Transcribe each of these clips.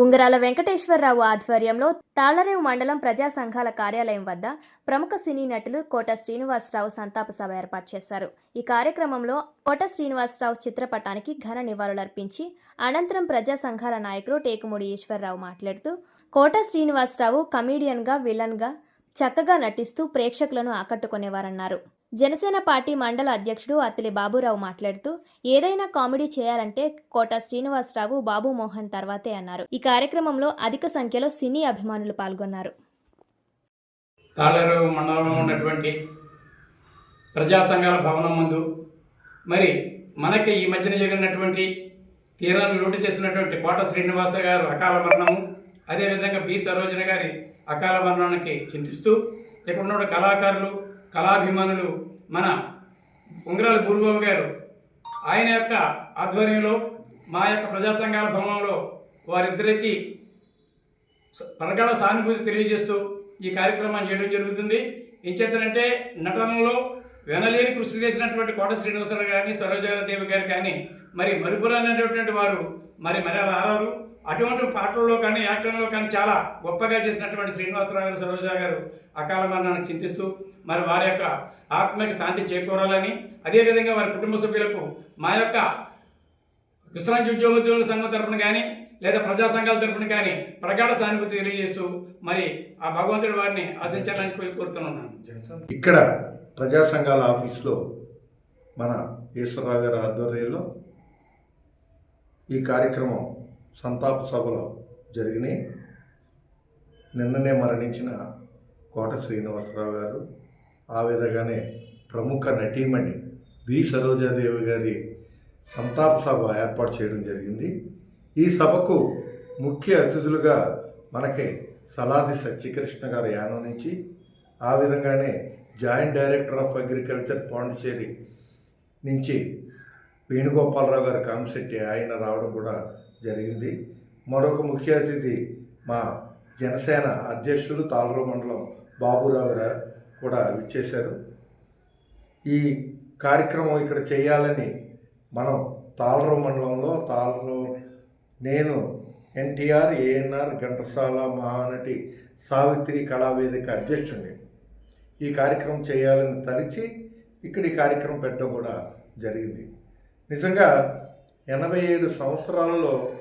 ఉంగరాల వెంకటేశ్వరరావు ఆధ్వర్యంలో తాళరేవు మండలం ప్రజా సంఘాల కార్యాలయం వద్ద ప్రముఖ సినీ నటులు కోట శ్రీనివాసరావు సంతాప సభ ఏర్పాటు చేశారు. ఈ కార్యక్రమంలో కోట శ్రీనివాసరావు చిత్రపటానికి ఘన నివాళులర్పించి అనంతరం ప్రజా సంఘాల నాయకులు టేకుమూడి ఈశ్వరరావు మాట్లాడుతూ కోట శ్రీనివాసరావు కమీడియన్గా విలన్గా చక్కగా నటిస్తూ ప్రేక్షకులను ఆకట్టుకునేవారన్నారు. జనసేన పార్టీ మండల అధ్యక్షుడు అత్తిలి బాబురావు మాట్లాడుతూ ఏదైనా కామెడీ చేయాలంటే కోట శ్రీనివాసరావు బాబు మోహన్ తర్వాతే అన్నారు. ఈ కార్యక్రమంలో అధిక సంఖ్యలో సినీ అభిమానులు పాల్గొన్నారు. తాళరేవు మండలంలో ఉన్నటువంటి ప్రజా సంఘాల భవనం ముందు మరి మనకి ఈ మధ్యన జరిగినటువంటి తీరాన్ని లూటు చేస్తున్నటువంటి కోట శ్రీనివాస గారు అకాల మరణము అదేవిధంగా బి. సరోజన గారి అకాల మరణానికి చింతిస్తూ ఇక్కడ ఉన్న కళాకారులు కళాభిమానులు మన ఉంగరాల గురుబాబు గారు. ఆయన యొక్క ఆధ్వర్యంలో మా యొక్క ప్రజా సంఘాల భవనంలో వారిద్దరికీ ప్రగాఢ సానుభూతి తెలియజేస్తూ ఈ కార్యక్రమాన్ని చేయడం జరుగుతుంది. ఇంకేతనంటే నటనలో వెనలేని కృషి చేసినటువంటి కోట శ్రీనివాసరావు కానీ సరోజాదేవి గారు కానీ మరి మరుపురానటువంటి వారు మరి మరి రారారు. అటువంటి పాటల్లో కానీ యాక్టర్లో కానీ చాలా గొప్పగా చేసినటువంటి శ్రీనివాసరావు గారు సరోజా గారు అకాల మరణాన్ని చింతిస్తూ మరి వారి యొక్క ఆత్మకి శాంతి చేకూరాలని అదేవిధంగా వారి కుటుంబ సభ్యులకు మా యొక్క విశ్రాంతి ఉద్యోగోద్యోగుల సంఘం తరపున కానీ లేదా ప్రజా సంఘాల తరపున కానీ ప్రగాఢ సానుభూతి తెలియజేస్తూ మరి ఆ భగవంతుడి వారిని ఆశించాలని కోరుతున్నాను. ఇక్కడ ప్రజా సంఘాల ఆఫీస్లో మన ఈశ్వరరావు గారి ఆధ్వర్యంలో ఈ కార్యక్రమం సంతాప సభలో జరిగినాయి. నిన్ననే మరణించిన కోట శ్రీనివాసరావు గారు ఆ విధంగానే ప్రముఖ నటీమణి బి సరోజాదేవి గారి సంతాప సభ ఏర్పాటు చేయడం జరిగింది. ఈ సభకు ముఖ్య అతిథులుగా మనకి సలాది సత్యకృష్ణ గారి యానం నుంచి ఆ విధంగానే joint director of agriculture Pondicherry నుంచి వేణుగోపాలరావు గారి కాంసెట్టి ఆయన రావడం కూడా జరిగింది. మరొక ముఖ్య అతిథి మా జనసేన అధ్యక్షులు తాళరు మండలం బాబురావు గారు కూడా విచ్చేశారు. ఈ కార్యక్రమం ఇక్కడ చేయాలని మనం తాళరు మండలంలో తాళరు నేను ఎన్టీఆర్ ఏఎన్ఆర్ ఘంటసాల మహానటి సావిత్రి కళావేదిక అధ్యక్షుడిని ఈ కార్యక్రమం చేయాలని తలిచి ఇక్కడ ఈ కార్యక్రమం పెట్టడం కూడా జరిగింది. నిజంగా ఎనభై ఏడు సంవత్సరాలలో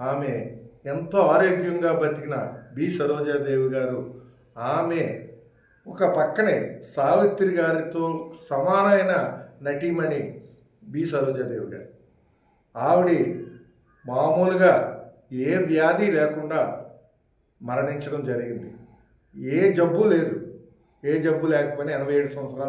ఆమె ఎంతో ఆరోగ్యంగా బతికిన బి సరోజాదేవి గారు ఆమె ఒక పక్కనే సావిత్రి గారితో సమానమైన నటీమణి బి సరోజాదేవి గారు. ఆవిడ మామూలుగా ఏ వ్యాధి లేకుండా మరణించడం జరిగింది. ఏ జబ్బు లేదు. ఏ జబ్బు లేకపోయినా ఎనభై ఏడు సంవత్సరాలు